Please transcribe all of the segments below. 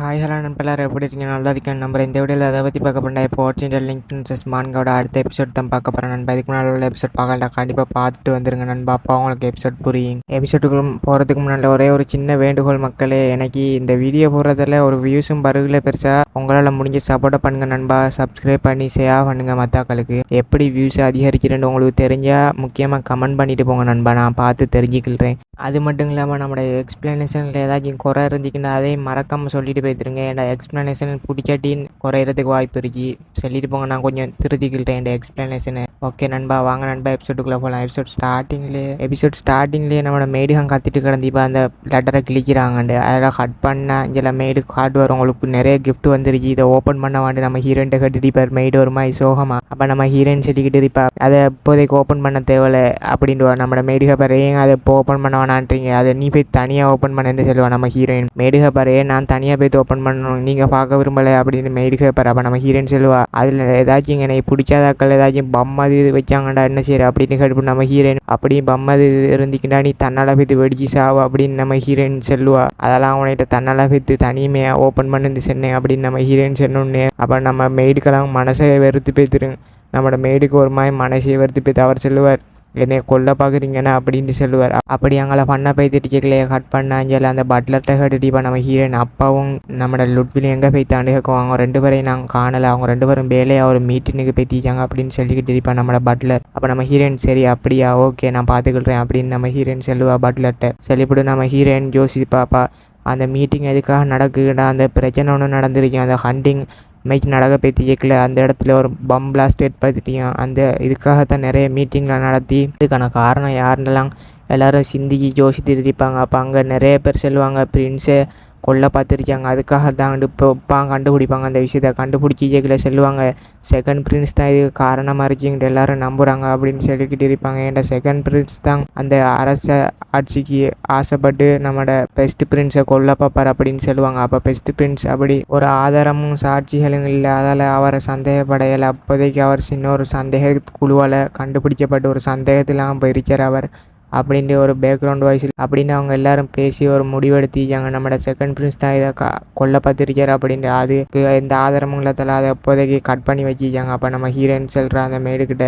Hi hello நண்பர்களார் எப்படி இருக்கீங்க? நல்லா இருக்கேன். நம்பர் இந்த வீடியோவில் அதை பற்றி பார்க்க போனால் இப்போ ஒரிஜினல் லிங்க் பிரின்சஸ் மான்கோட அடுத்த எபிசோட் தான் பார்க்க போகிறேன் நண்பா. இதுக்கு முன்னாடி உள்ள எபிசோட் பார்க்கல கண்டிப்பாக பார்த்துட்டு வந்துருங்க நண்பா. அப்போ உங்களுக்கு எபிசோட் புரியும். எபிசோடுக்கு போகிறதுக்கு முன்னாடி ஒரே ஒரு சின்ன வேண்டுகோள் மக்களே. எனக்கு இந்த வீடியோ போடுறதில் ஒரு வியூஸும் பருகில் பெருசாக உங்களால் முடிஞ்ச சப்போர்ட்டை பண்ணுங்க நண்பா. சப்ஸ்கிரைப் பண்ணி ஷேர் பண்ணுங்கள் மத்தாக்களுக்கு. எப்படி வியூஸ் அதிகரிக்கிறேன்னு உங்களுக்கு தெரிஞ்சால் முக்கியமாக கமெண்ட் பண்ணிட்டு போங்க நண்பா. நான் பார்த்து தெரிஞ்சுக்கிறேன் அது மட்டும் இல்லாமல் நம்மளுடைய எக்ஸ்ப்ளனேஷனில் ஏதாச்சும் குறை இருந்துச்சுன்னா அதையும் மறக்காமல் சொல்லிட்டு போய்த்துருங்க என் எக்ஸ்ப்ளனேஷன் பிடிக்காட்டின்னு குறையிறதுக்கு வாய்ப்பு இருக்கு. சொல்லிட்டு போங்க நான் கொஞ்சம் திருத்திக்கிட்டேன். என் எக்ஸ்ப்ளனேஷனை ஓகே நண்பா வாங்க நண்பா எபிசோடுக்குள்ளே போகலாம் எபிசோட் ஸ்டார்டிங்லேயே எபிசோட் ஸ்டார்டிங்லேயே நம்மளோட மேடுகம் கத்திட்டு கிடந்து இப்போ அந்த லெட்டரை கிழிக்கிறாங்கண்டு. அதெல்லாம் கட் பண்ணால் இங்கே மேடு காட்டுவார் உங்களுக்கு நிறைய கிஃப்ட் வந்துருச்சு இதை ஓப்பன் பண்ண வாண்டு நம்ம ஹீரோயின் கட்டிட்டு இப்போ மெய்டு ஒரு மாதிரி சோகமா? அப்போ நம்ம ஹீரோயின் சொல்லிக்கிட்டு இருப்பா அதை இப்போதைக்கு ஓப்பன் பண்ண தேவையில்ல அப்படின்ட்டு நம்மளோட மேடுக பாரு ஏன் அதை இப்போ ஓப்பன் பண்ண வேணான்றீங்க அதை நீ போய் தனியாக ஓப்பன் பண்ணேன்னு சொல்லுவா நம்ம ஹீரோயின் மேடுக பாரு நான் தனியாக போய் ஓப்பன் பண்ணணும். நீங்கள் பார்க்க விரும்பலை. அப்படின்னு மேடுக பாரு அப்போ நம்ம ஹீரோயின் சொல்லுவா. அதில் ஏதாச்சும் எனக்கு பிடிச்சாதாக்கள் ஏதாச்சும் பம்மா இது வச்சாங்கடா என்ன செய்யற அப்படின்னு கேட்டு நம்ம ஹீரோயின் அப்படி பம்மது இது இருந்துக்கிட்டா நீ தன்னால் போய் வெடிச்சு சாவு அப்படின்னு நம்ம ஹீரோயின் சொல்லுவா. அதெல்லாம் அவன்கிட்ட தன்னால் போய் தனிமையாக ஓப்பன் பண்ணுன்னு சொன்னேன் அப்படின்னு நம்ம ஹீரோயின் சொன்னோன்னே அப்போ நம்ம மெய்டுக்கெல்லாம் மனசை வெறுத்து போய்த்துருங்க நம்மளோட மெய்டுக்கு ஒரு மாதிரி மனசை வெறுத்து போய் அவர் சொல்லுவார். என்னை கொல்ல பார்க்குறீங்கன்னு அப்படின்னு சொல்லுவார். அப்படி அங்கே பண்ண போய் திட்டிக்கலையே கட் பண்ணாஞ்சல அந்த பட்லர்கிட்ட கட்டிப்பா நம்ம ஹீரோயின் அப்பாவும் நம்மளோட லுட்விலும் எங்கே போய் தாண்டி கேட்கும்? அவங்க ரெண்டு பேரையும் நாங்கள் காணலை. அவங்க ரெண்டு பேரும் வேலையை ஒரு மீட்டினுக்கு போய் தீச்சாங்க அப்படின்னு சொல்லிக்கிட்டு இருப்பான் நம்மளோட பட்லர் அப்போ நம்ம ஹீரோயின் சரி அப்படியா? ஓகே நான் பார்த்துக்கிட்றேன் அப்படின்னு நம்ம ஹீரோயின் சொல்லுவா பட்லர்கிட்ட சொல்லிவிட்டு நம்ம ஹீரோயின் ஜோசி பாப்பா அந்த மீட்டிங் எதுக்காக நடக்குதுடா? அந்த பிரச்சனை ஒன்று நடந்திருக்கு. அந்த ஹண்டிங் மைக் நடக்க போய் கேட்கல அந்த இடத்துல ஒரு பம் பிளாஸ்ட் ஏற்படுத்திட்டியும் அந்த இதுக்காகத்தான் நிறைய மீட்டிங்லாம் நடத்தி. இதுக்கான காரணம் யாருன்னெல்லாம் எல்லோரும் சிந்திக்கு யோசித்து இருப்பாங்க. அப்போ அங்கே நிறைய பேர் சொல்லுவாங்க. பிரின்ஸு கொல்ல பார்த்துருக்காங்க. அதுக்காக தான் இப்போ கண்டுபிடிப்பாங்க. அந்த விஷயத்தை கண்டுபிடிச்சி கேட்கல சொல்லுவாங்க. செகண்ட் பிரின்ஸ் தான் இதுக்கு காரணமாக இருந்துச்சுங்கிட்டு எல்லாரும் நம்புகிறாங்க அப்படின்னு சொல்லிக்கிட்டு இருப்பாங்க. ஏன்டா செகண்ட் பிரின்ஸ் தான் அந்த அரச ஆட்சிக்கு ஆசைப்பட்டு நம்மளோட பெஸ்ட் பிரின்ஸை கொல்ல பார்ப்பார் அப்படின்னு சொல்லுவாங்க. அப்போ பெஸ்ட் பிரின்ஸ் அப்படி ஒரு ஆதாரமும் சாட்சிகளும் இல்லை. அதால் அவரை சந்தேகப்படையலை. அப்போதைக்கு அவர் சின்ன ஒரு சந்தேக குழுவால் கண்டுபிடிக்கப்பட்ட ஒரு சந்தேகத்தில் போயிருக்கார் அவர். அப்படின்ட்டு ஒரு பேக்ரவுண்ட் வாய்ஸ் அப்படின்னு அவங்க எல்லாரும் பேசி ஒரு முடிவெடுத்திருக்காங்க. நம்மளோட செகண்ட் பிரின்ஸ் தான் இதை க கொல்ல பார்த்துருக்காரு அப்படின்ட்டு அதுக்கு எந்த ஆதாரமும் இல்லாதால அதை அப்போதைக்கு கட் பண்ணி வச்சிருக்காங்க. அப்போ நம்ம ஹீரோயின் சொல்கிற அந்த மேடுக்கிட்ட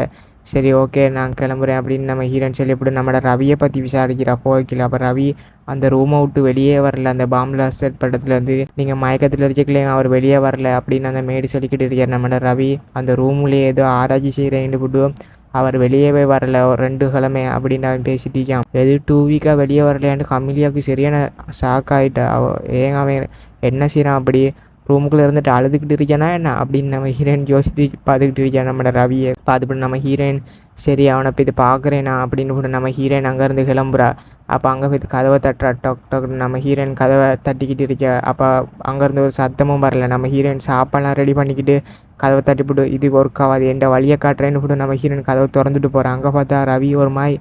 சரி ஓகே நான் கிளம்புறேன் அப்படின்னு நம்ம ஹீரோன் சொல்லி எப்படி நம்மளோட ரவியை பற்றி விசாரிக்கிறா. போய்க்கல அப்போ ரவி அந்த ரூமை விட்டு வெளியே வரல. அந்த பாம் படத்தில் படத்துலேருந்து நீங்கள் மயக்கத்தில் இருக்கலையும் அவர் வெளியே வரல அப்படின்னு அந்த மேடு சொல்லிக்கிட்டு இருக்கார். நம்மளோட ரவி அந்த ரூம்லேயே ஏதோ ஆராய்ச்சி செய்கிறேன்னு போட்டு அவர் வெளியவே வரல. ஒரு ரெண்டு கிழமை அப்படின்னு அவன் பேசிட்டிருக்கான் எது டூ வீக்காக வெளியே வரலையான்னு கமிலியாவுக்கு சரியான ஷாக் ஆகிட்டா அவ ஏன் அவன் என்ன செய்கிறான் அப்படி? ரூமுக்குள்ளே இருந்துட்டு அழுதுகிட்டு இருக்கானா என்ன? அப்படின்னு நம்ம ஹீரோயின் யோசித்து பார்த்துக்கிட்டு இருக்கா நம்மளோட ரவியை? பார்த்துட்டு நம்ம ஹீரோயின் சரி அவனை போய் இது பார்க்குறேனா அப்படின்னு கூட நம்ம ஹீரோயின் அங்கேருந்து கிளம்புறா. அப்போ அங்கே போய் கதவை தட்டுறா. டொக் டொக்னு நம்ம ஹீரோயின் கதவை தட்டிக்கிட்டு இருக்க. அப்போ அங்கேருந்து ஒரு சத்தமும் வரல. நம்ம ஹீரோயின் சாப்பாடுலாம் ரெடி பண்ணிக்கிட்டு கதவை தட்டிவிட்டு இது ஒர்க் ஆகாது எந்த வழியை காட்டுறேன்னு கூட நம்ம ஹீரோயின் கதவை திறந்துட்டு போகிறான் அங்கே பார்த்தா ரவி ஒரு மாதிரி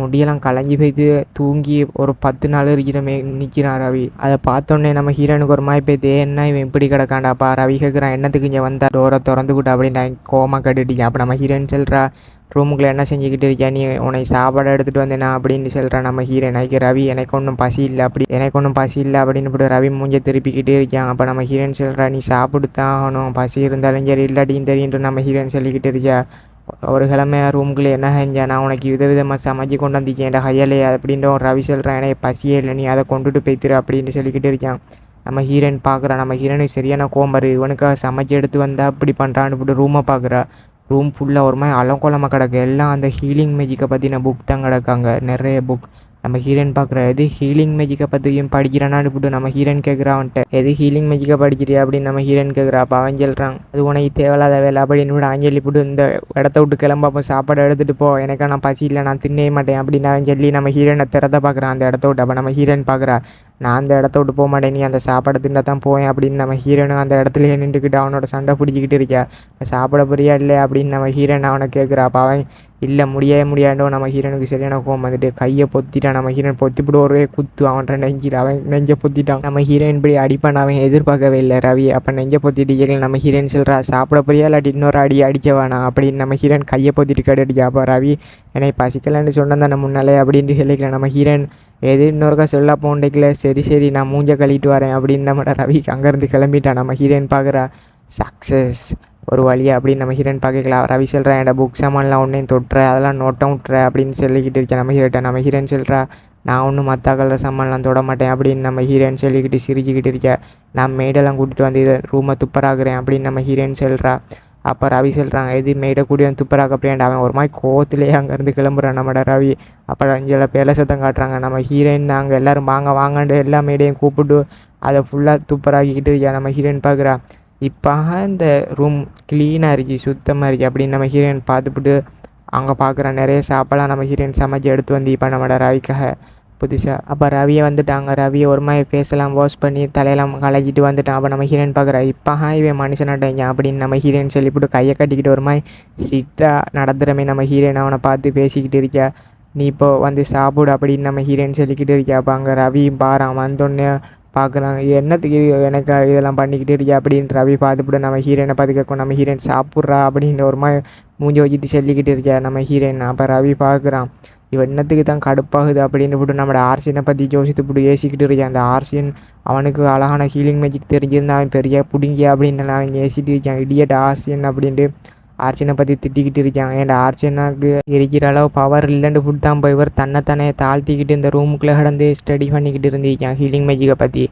முடியெல்லாம் கலைஞ்சி போய்த்து தூங்கி ஒரு பத்து நாள் இருக்கிற மே நிற்கிறான் ரவி. அதை பார்த்தோன்னே நம்ம ஹீரோனுக்கு ஒரு மாதிரி போய்த்து என்ன இவன் இப்படி கிடக்காண்டாப்பா ரவி கேட்குறான் என்னத்துக்கு இங்கே வந்தா? டோரை திறந்துக்கிட்டு அப்படின்னு கோமா கட்டுட்டீங்க அப்போ நம்ம ஹீரோயின் சொல்கிறா ரூமுக்குள்ளே என்ன செஞ்சுக்கிட்டு இருக்கியா? நீ உன்னை சாப்பாடு எடுத்துகிட்டு வந்தேனா? அப்படின்னு சொல்கிறான் நம்ம ஹீரோன் ஐக்கு ரவி எனக்கு ஒன்றும் பசி இல்லை. அப்படி எனக்கு ஒன்றும் பசி இல்லை. அப்படின்னு ரவி மூஞ்ச திருப்பிக்கிட்டே இருக்கான் அப்போ நம்ம ஹீரோயின் சொல்கிறா நீ சாப்பிட்டு தான் ஆகணும். பசி இருந்தாலும் சரி இல்லாட்டியும் தெரியுன்ற நம்ம ஹீரோயின் சொல்லிக்கிட்டு இருக்கியா. ஒரு கிழமை ரூமுக்குள்ளே என்ன செஞ்சேன்? நான் உனக்கு வித விதமாக சமைச்சு கொண்டு வந்திருக்கேன். ஹையலே அப்படின்ட்டு ஒரு ரவி சொல்கிறான் ஏன்னா பசியே இல்லை. நீ அதை கொண்டுட்டு போய்த்திரு அப்படின்னு சொல்லிக்கிட்டு இருக்கான். நம்ம ஹீரோயின் பார்க்குறா. நம்ம ஹீரோனுக்கு சரியான கோம்பரு இவனுக்காக சமைச்சு எடுத்து வந்தால் அப்படி பண்ணுறான்னு போட்டு ரூமை பார்க்குறா. ரூம் ஃபுல்லாக ஒரு மாதிரி அலங்கோலமாக கிடக்கு. எல்லாம் அந்த ஹீலிங் மேஜிக்கை பற்றின புக் தான் கிடக்காங்க நிறைய புக் நம்ம ஹீரோயின் பார்க்குற எது ஹீலிங் மேஜிக்கை பற்றியும் படிக்கிறானான்னு போட்டு நம்ம ஹீரோயின் கேட்குறா அவன்கிட்ட. எது ஹீலிங் மேஜிக்கை படிக்கிறியா அப்படின்னு நம்ம ஹீரோயின் கேட்குறா அப்போ அவன் சொல்கிறான் அது உனக்கு தேவையில்லாத வேலை. அப்படின்னு விட அஞ்சலி போட்டு இந்த இடத்த விட்டு கிளம்பப்போ சாப்பாடு எடுத்துகிட்டு போ. எனக்கு நான் பசி இல்லை நான் தின்னே மாட்டேன் அப்படின்னு அவன் சொல்லி நம்ம ஹீரோயினை திறத்த பார்க்குறான் அந்த இடத்த விட்டு. அப்போ நம்ம ஹீரோயின் பார்க்குறா நான் அந்த இடத்த விட்டு போக மாட்டேன் நீ அந்த சாப்பாடு தின்னா தான் போவேன் அப்படின்னு நம்ம ஹீரோனும் அந்த இடத்துல நின்றுக்கிட்டு அவனோட சண்டை பிடிச்சிக்கிட்டு இருக்கா. சாப்பிட போறியா இல்லை அப்படின்னு நம்ம ஹீரோயின் அவனை கேட்குறா அப்போ அவன் இல்லை முடியவே முடியாண்டோ நம்ம ஹீரனுக்கு சரியான கோவம் வந்துட்டு. கையை பொத்திட்டான் நம்ம ஹீரன் பொத்திப்பிட்டு ஒரே குத்து அவன் நெஞ்சில் அவன் நெஞ்சை பொத்திட்டான். நம்ம ஹீரோயின் இப்படி அடிப்பான் அவன் எதிர்பார்க்கவே இல்லை ரவி. அப்போ நெஞ்சை பொத்திட்டு கேட்கல நம்ம ஹீரோயின் சொல்கிறா சாப்பிட போறியா இல்லாட்டி இன்னொரு அடி அடிக்க வேணாம் அப்படின்னு நம்ம ஹீரோயின் கையை பொத்திட்டு கேட்டுட்டியா அப்போ ரவி என்னை பசிக்கலன்னு சொன்னேன் தானே முன்னாலே அப்படின்ட்டு சொல்லிக்கல. நம்ம ஹீரோயின் எது இன்னொருக்கா சொல்ல போண்டிக்கல சரி சரி நான் மூஞ்ச கழிட்டு வரேன் அப்படின்னு நம்ம ரவி அங்கேருந்து கிளம்பிட்டான் நம்ம ஹீரோயின் பார்க்குறா சக்ஸஸ் ஒரு வழியாக அப்படின்னு நம்ம ஹீரோயின் பார்க்கலாம் ரவி செல்றா என்னோட புக் சாமான்லாம் ஒன்றையும் தொட்டுற அதெல்லாம் நோட்டம் விட்டுற அப்படின்னு சொல்லிக்கிட்டு இருக்கேன் நம்ம ஹீரோட்ட நம்ம ஹீரோயின் சொல்கிறா நான் ஒன்றும் மற்ற கலர் சாமான்லாம் தொட மாட்டேன் அப்படின்னு நம்ம ஹீரோயின் சொல்லிக்கிட்டு சிரிச்சுக்கிட்டு இருக்கேன் நான் மேடெல்லாம் கூட்டிகிட்டு வந்து இதை ரூமை துப்பராகிறேன் அப்படின்னு நம்ம ஹீரோயின் சொல்கிறா அப்போ ரவி சொல்கிறாங்க எது மேடை கூடி வந்து துப்பராக அப்படின்ட்டு அவன் ஒரு மாதிரி கோவத்திலேயே அங்கேருந்து கிளம்புறான் நம்மட ரவி. அப்போ இங்கே பேல சத்தம் காட்டுறாங்க நம்ம ஹீரோயின் நாங்கள் எல்லோரும் வாங்க வாங்கன்ட்டு எல்லா மேடையும் கூப்பிட்டு அதை ஃபுல்லாக துப்பராக்கிக்கிட்டு இருக்கேன் நம்ம ஹீரோயின் பார்க்குறா. இப்போ இந்த ரூம் க்ளீனாக இருக்கு சுத்தமாக இருக்குது அப்படின்னு நம்ம ஹீரோயின் பார்த்துப்புட்டு அங்கே பார்க்குற நிறைய சாப்பாடெலாம் நம்ம ஹீரோயின் சமைச்சு எடுத்து வந்து இப்போ நம்மளோட ரவிக்காக புதுசாக அப்போ ரவியை வந்துட்டாங்க. ரவியை ஒரு மாதிரி ஃபேஸெல்லாம் வாஷ் பண்ணி தலையெல்லாம் கலக்கிட்டு வந்துட்டான். அப்போ நம்ம ஹீரோயின் பார்க்குற இப்போ இவன் மனுஷனாட்டாங்க அப்படின்னு நம்ம ஹீரோயின் சொல்லிவிட்டு கையை கட்டிக்கிட்டு ஒரு மாதிரி ஸ்ட்ரிக்டாக நடத்துகிறமே நம்ம ஹீரோயின் அவனை பார்த்து பேசிக்கிட்டு இருக்கா. நீ இப்போ வந்து சாப்பிடு அப்படின்னு நம்ம ஹீரோயின் சொல்லிக்கிட்டு இருக்கா. அப்போ அங்கே ரவி பாரான் வந்தோடனே பார்க்குறாங்க என்னத்துக்கு இது? எனக்கு இதெல்லாம் பண்ணிக்கிட்டு இருக்கியா அப்படின்னு ரவி பார்த்துப்புட்டு நம்ம ஹீரோயினை பார்த்து கேட்கும் நம்ம ஹீரோயின் சாப்பிட்றா அப்படின்னு ஒரு மாதிரி மூஞ்சி வச்சுட்டு சொல்லிக்கிட்டு இருக்கியா நம்ம ஹீரோயின் அப்போ ரவி பார்க்குறான். இவன் என்னத்துக்கு தான் கடுப்பாகுது அப்படின்னு போட்டு நம்மளோட ஆர்சியனை பற்றி யோசித்து போட்டு ஏசிக்கிட்டு இருக்கான் அந்த ஆர்சியன் அவனுக்கு அழகான ஹீலிங் மேஜிக் தெரிஞ்சிருந்தா அவன் பெரிய பிடுங்கி அப்படின்னு அவன் ஏசிட்டு இருக்கான் இடியட் ஆர்சியன் அப்படின்ட்டு ஆர்ச்சனை பற்றி திட்டிக்கிட்டு இருக்காங்க. ஏன்டா ஆர்ச்சனாக்கு இருக்கிற அளவு பவர் இல்லைன்னு ஃபுட் தான் போய் இவர் தன்னைத்தானே தாழ்த்திக்கிட்டு இந்த ரூமுக்குள்ளே கடந்து ஸ்டடி பண்ணிக்கிட்டு இருந்திருக்கான். ஹீலிங் மேஜிக்கை பற்றி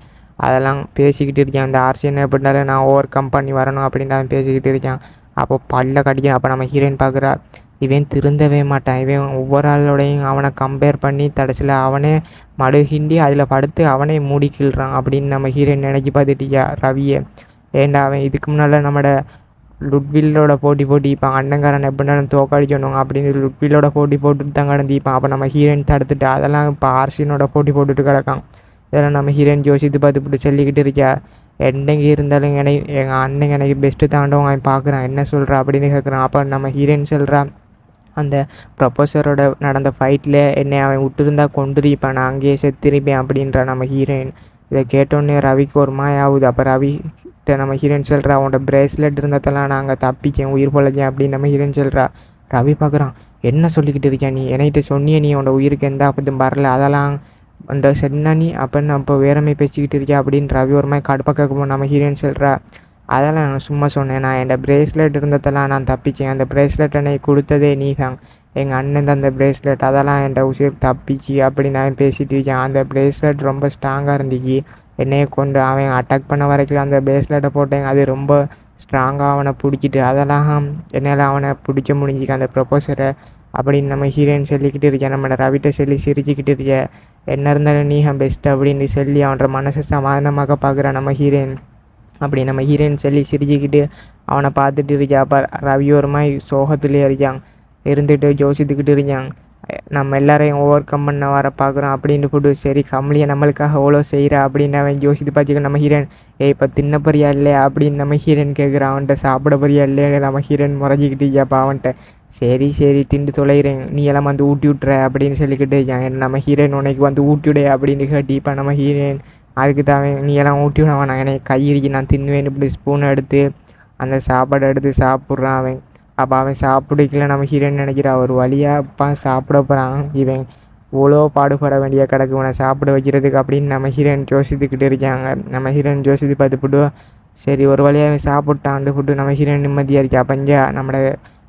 அதெல்லாம் பேசிக்கிட்டு இருக்கேன். அந்த ஆர்சியன் எப்படினாலும் நான் ஓவர் கம் பண்ணி வரணும் அப்படின்ட்டு அவன் பேசிக்கிட்டு இருக்கான். அப்போ பல்ல கடிக்கிறான். அப்போ நம்ம ஹீரோயின் பார்க்குறா இவன் திருந்தவே மாட்டான். இவன் ஒவ்வொரு ஆளோடையும் அவனை கம்பேர் பண்ணி கடைசியில் அவனே மடுகிண்டி அதில் படுத்து அவனே மூடிக்கிள்றான் அப்படின்னு நம்ம ஹீரோயின் நினைக்கி பார்த்துட்டியா ரவியை? ஏண்டா அவன் இதுக்கு முன்னால் நம்மளோட லுட்வில்லோட போட்டி போட்டிப்பான் அண்ணங்காரன் எப்படினாலும் தோக்கடிக்கணும் அப்படின்னு லுட்வில்லோட போட்டி போட்டுட்டு தான் கடந்திப்பான் அப்போ நம்ம ஹீரோயின் தடுத்துட்டு அதெல்லாம் இப்போ ஆர்சினோட போட்டி போட்டுட்டு கிடக்கான் இதெல்லாம் நம்ம ஹீரோயின் யோசித்து பார்த்து இப்படி சொல்லிக்கிட்டு இருக்கா. என்னங்க இருந்தாலும் என்னை எங்கள் அண்ணன் எனக்கு பெஸ்ட்டு தாண்டவும் அவன் பார்க்குறான் என்ன சொல்கிறா அப்படின்னு கேட்குறான் அப்போ நம்ம ஹீரோயின் சொல்கிறா அந்த ப்ரொஃபஸரோட நடந்த ஃபைட்டில் என்னை அவன் விட்டுருந்தா கொண்டுருப்பான் நான் அங்கேயே செத்துருப்பேன் அப்படின்ற நம்ம ஹீரோயின் இதை கேட்டோன்னே ரவிக்கு ஒரு மாயாகுது அப்போ ரவி நம்ம ஹீரோயின் சொல்கிறா அவனோட பிரேஸ்லெட் இருந்ததெல்லாம் நாங்கள் தப்பிச்சேன் உயிர் பொழைச்சேன் அப்படின்னு நம்ம ஹீரோயின் சொல்கிறா ரவி பார்க்குறான் என்ன சொல்லிக்கிட்டு இருக்கேன் நீ? என்கிட்ட சொன்னிய நீ உன்னோட உயிருக்கு எந்த ஆபத்தும் வரல. அதெல்லாம் அந்த சொன்னா நீ அப்படின்னு அப்போ வேறமே பேசிக்கிட்டு இருக்கியா? அப்படின்னு ரவி ஒரு மாதிரி கடுப்பாக நம்ம ஹீரோயின் சொல்கிறா அதெல்லாம் நான் சும்மா சொன்னேன். நான் என்னோட பிரேஸ்லெட் இருந்ததெல்லாம் நான் தப்பிச்சேன். அந்த பிரேஸ்லெட் என்னை கொடுத்ததே நீ தான் எங்கள் அண்ணன் தான் அந்த பிரேஸ்லெட் அதெல்லாம் என் உசிர் தப்பிச்சு அப்படி நான் பேசிட்டு இருக்கேன். அந்த பிரேஸ்லெட் ரொம்ப ஸ்ட்ராங்காக இருந்துச்சு. என்னையை கொண்டு அவன் அட்டாக் பண்ண வரைக்கும் அந்த பேஸ்லெட்டை போட்டேன். அது ரொம்ப ஸ்ட்ராங்காக அவனை பிடிச்சிட்டு அதெல்லாம் என்னால் அவனை பிடிச்ச முடிஞ்சிக்க அந்த ப்ரொபோசரை அப்படின்னு நம்ம ஹீரோயின் சொல்லிக்கிட்டு இருக்கேன். நம்ம ரவிட்ட சொல்லி சிரிச்சுக்கிட்டு இருக்க. என்ன இருந்தாலும் நீ பெஸ்ட் அப்படின்னு சொல்லி அவனோட மனசை சமாதானமாக பார்க்குறான் நம்ம ஹீரோயின் அப்படி நம்ம ஹீரோயின் சொல்லி சிரிச்சுக்கிட்டு அவனை பார்த்துட்டு இருக்கா அப்போ ரவி ஒரு மாதிரி சோகத்துலேயே இருக்கான். இருந்துட்டு யோசித்துக்கிட்டு இருக்கான். நம்ம எல்லாரையும் ஓவர் கம் பண்ண வர பார்க்குறோம். அப்படின்னு போட்டு சரி கமலியை நம்மளுக்காக எவ்வளோ செய்கிறா அப்படின்னு அவன் யோசித்து பார்த்துக்க நம்ம ஹீரோயின் ஏ இப்போ தின்ன பொரியா இல்லையா? அப்படின்னு நம்ம ஹீரோயின் கேட்குறான். அவன்கிட்ட சாப்பிட பொரியா இல்லையா? நம்ம ஹீரோயின் முறைஞ்சிக்கிட்டு இருக்கியாப்பா அவன்கிட்ட. சரி சரி திண்டு தொலைகிறேன். நீ எல்லாம் வந்து ஊட்டி விட்ற அப்படின்னு சொல்லிக்கிட்டு இருக்கான் நம்ம ஹீரோயின் உனக்கு வந்து ஊட்டி விட அப்படின்னு கேட்டு இப்போ நம்ம ஹீரோயின் அதுக்கு தான் நீ எல்லாம் ஊட்டி விட வேணாம் எனக்கு கை இருக்கு நான் தின்னுவேன் இப்படி ஸ்பூன் எடுத்து அந்த சாப்பாடை எடுத்து சாப்பிட்றான் அவன். அப்போ அவன் சாப்பிடிக்கல நம்ம ஹீரோன்னு நினைக்கிறா ஒரு வழியாக அப்பா சாப்பிட போகிறான் இவன் இவ்வளோ பாடுபட வேண்டிய கிடக்கு. உன சாப்பிட வைக்கிறதுக்கு அப்படின்னு நம்ம ஹீரோயின் யோசித்துக்கிட்டு இருக்காங்க. நம்ம ஹீரோயின் யோசித்து பார்த்துப்புட்டு சரி ஒரு வழியாக அவன் சாப்பிட்டான்ட்டு ஃபுட்டு நம்ம ஹீரோயின் நிம்மதியாக இருக்கா? அப்போ இங்கே நம்மளோட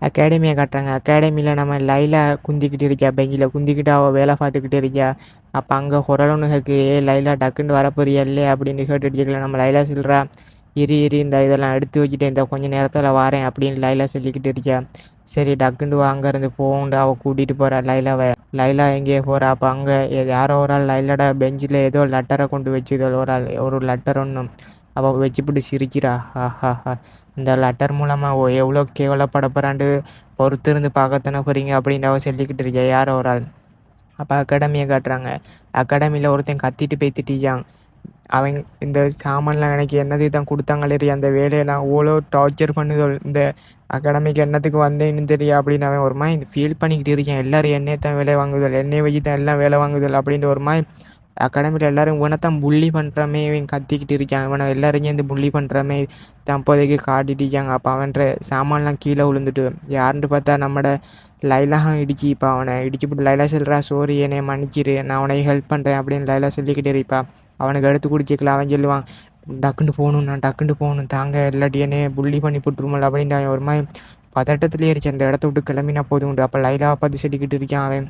அகாடமியை காட்டுறாங்க. அகாடமியில் நம்ம லைலா குந்திக்கிட்டு இருக்கா? பெஞ்சில் குந்திக்கிட்டு அவள் வேலை பார்த்துக்கிட்டு இருக்கா? அப்போ அங்கே குரல் கேட்கு ஏ லைலா டக்குன்னு வரப்போறியா? இல்லையே? அப்படின்னு கேட்டுட்டு இருக்கல. நம்ம லைலா சொல்கிறா இரு இரு இந்த இதெல்லாம் எடுத்து வச்சுட்டு இந்த கொஞ்சம் நேரத்தில் வரேன் அப்படின்னு லைலா சொல்லிக்கிட்டு இருக்கா சரி டக்குண்டு வா அங்கேருந்து போகுண்டு அவள் கூட்டிகிட்டு போகிறா லைலாவை. லைலா எங்கேயே போகிறா அப்போ அங்கே யாரோ ஒரு ஆள் லைலாட பெஞ்சில் ஏதோ லெட்டரை கொண்டு வச்சுதோ ஒரு ஆள் ஒரு லெட்டர் ஒன்று அவள் வச்சுப்பிட்டு சிரிக்கிறா. ஹா ஹா இந்த லெட்டர் மூலமாக ஓ எவ்வளோ கேவலப்பட போகிறாண்டு பொறுத்து இருந்து பார்க்கத்தானே போகிறீங்க அப்படின்னு அவள் சொல்லிக்கிட்டு இருக்கா யாரோ ஒரு ஆள். அப்போ அகாடமியை காட்டுறாங்க. அகாடமியில் ஒருத்தன் கத்திட்டு போய் அவங்க இந்த சாமான்லாம் எனக்கு என்னதுக்கு தான் கொடுத்தாங்களே அந்த வேலையெல்லாம் அவ்வளோ டார்ச்சர் பண்ணுதோ இந்த அகாடமிக்கு என்னத்துக்கு வந்தேன்னு தெரியா அப்படின்னு அவன் ஒரு மாதிரி ஃபீல் பண்ணிக்கிட்டு இருக்கேன். எல்லாரும் என்னையை தான் வேலை வாங்குதல் என்னையை வச்சு தான் எல்லாம் வேலை வாங்குதல் அப்படின்ற ஒரு மாதிரி அகாடமியில் எல்லாரும் உனத்தான் புள்ளி பண்ணுறமே இவன் கத்திக்கிட்டு இருக்கான். இவனை எல்லாரும் சேர்ந்து புள்ளி பண்ணுறமே தான் இப்போதைக்கு காட்டிட்டு இருக்காங்க. அப்போ அவன்ற சாமான்லாம் கீழே விழுந்துட்டு யாருன்னு பார்த்தா நம்மட லைலாக இடிச்சு இப்போ அவனை இடிச்சு போட்டு லைலா சொல்கிறா சோரி என்னை மன்னிச்சிரு நான் உனக்கு ஹெல்ப் பண்ணுறேன் அப்படின்னு லைலா சொல்லிக்கிட்டே இருப்பா. அவனுக்கு எடுத்து குடிச்சிக்கலாம் அவன் சொல்லுவான் டக்குன்னு போகணும் நான் டக்குன்னு போகணும் தாங்க இல்லாட்டி என்னைய புள்ளி பண்ணி போட்டுருமல் அப்படின்னு அவன் ஒரு மாதிரி பதட்டத்துலேயே இருந்துச்சு. அந்த இடத்த விட்டு கிளம்பினா போதும் உண்டு. அப்போ லைலாவை பார்த்து சொல்லிக்கிட்டு இருக்கான் அவன்.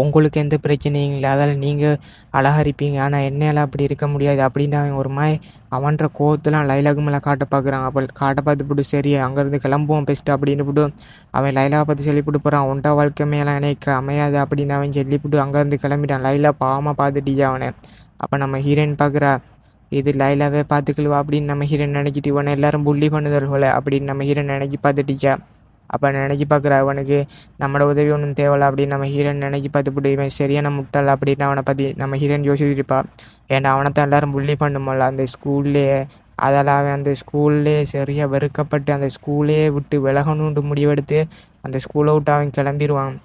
உங்களுக்கு எந்த பிரச்சனையும் இல்லை. அதால் நீங்கள் அழகாக இருப்பீங்க ஆனால் என்னால் அப்படி இருக்க முடியாது. அப்படின்னு அவன் ஒரு மாதிரி அவன்ற கோவத்தெலாம் லைலாக்கு மேலே காட்ட பார்க்குறான். அப்போ காட்ட பார்த்து போட்டு சரி அங்கேருந்து கிளம்புவோம் பெஸ்ட்டு அப்படின்னு போட்டு அவன் லைலாவை பார்த்து சொல்லிவிட்டு போகிறான் உன்ட்ட வாழ்க்கை மேலே எனக்கு அமையாது அப்படின்னு அவன் சொல்லிவிட்டு அங்கேருந்து கிளம்பிட்டான். லைலா பாவமாக பார்த்துட்டியா அவனை. அப்போ நம்ம ஹீரோயின் பார்க்குறா இது லைலாவே பார்த்துக்கலுவா அப்படின்னு நம்ம ஹீரோயின் நினைக்கிட்டு இவனை எல்லாரும் புள்ளி பண்ணுதல் போல அப்படின்னு நம்ம ஹீரோயின் நினைக்கி பார்த்துட்டிச்சா? அப்போ நினச்சி பார்க்குற அவனுக்கு நம்மளோட உதவி ஒன்றும் தேவையில்ல அப்படின்னு நம்ம ஹீரோயின் நினைக்கி பார்த்துப்பிட்டு இவன் சரியான முட்டாள் அப்படின்னு அவனை பற்றி நம்ம ஹீரோயின் யோசிச்சுட்டு இருப்பாள் ஏன்னா அவனை தான் எல்லாரும் புள்ளி பண்ணுமோல அந்த ஸ்கூல்லேயே அதால் அவன் அந்த ஸ்கூல்லே சரியாக வெறுக்கப்பட்டு அந்த ஸ்கூலே விட்டு விலகணுன்ட்டு முடிவெடுத்து அந்த ஸ்கூலை விட்டு அவன் கிளம்பிடுவான்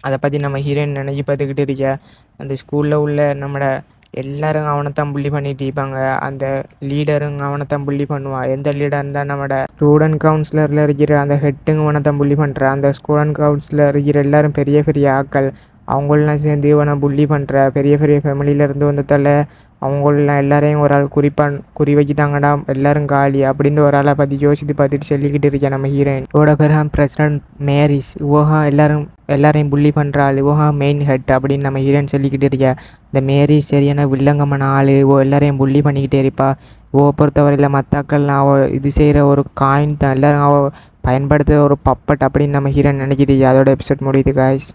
அதை பற்றி நம்ம ஹீரோயின் நினச்சி பார்த்துக்கிட்டு இருக்க? அந்த ஸ்கூலில் உள்ள நம்மளோட எல்லாரும் அவனைத்தான் புள்ளி பண்ணிட்டு இருப்பாங்க. அந்த லீடரும் அவனைத்தான் புள்ளி பண்ணுவான் எந்த லீடர் இருந்தால் நம்மளோட ஸ்டூடெண்ட் கவுன்சிலரில் இருக்கிற அந்த ஹெட்டுங்க அவனைத்தான் புள்ளி பண்ணுற அந்த ஸ்டூடெண்ட் கவுன்சிலர் இருக்கிற எல்லாரும் பெரிய பெரிய ஆட்கள் அவங்களெலாம் சேர்ந்து இவனை புள்ளி பண்ணுற பெரிய பெரிய ஃபேமிலியிலேருந்து வந்ததால் அவங்களெலாம் எல்லாரையும் ஒரு ஆள் குறிப்பான் குறி வச்சுட்டாங்கடா எல்லாரும் காலி அப்படின்னு ஒரு ஆளை பற்றி யோசித்து பார்த்துட்டு சொல்லிக்கிட்டு இருக்கேன் நம்ம ஹீரோயின் இவோட பேர் பிரசிடண்ட் மேரிஸ். இவோகா எல்லாரும் எல்லாரையும் புள்ளி பண்ணுற ஆள். இவோகா மெயின் ஹெட் அப்படின்னு நம்ம ஹீரோயின் சொல்லிக்கிட்டு இருக்கேன் இந்த மேரி சரியான வில்லங்கமான ஆள். ஓ எல்லாரையும் புள்ளி பண்ணிக்கிட்டே இருப்பா. ஓ பொறுத்தவரையில் மற்றாக்கள்லாம் அவள் இது செய்கிற ஒரு காயின் தான். எல்லோரும் அவள் பயன்படுத்துகிற ஒரு பப்பட் அப்படின்னு நம்ம ஹீரோயின் நினைக்கிட்டு அதோட எபிசோட் முடியுது காய்ஸ்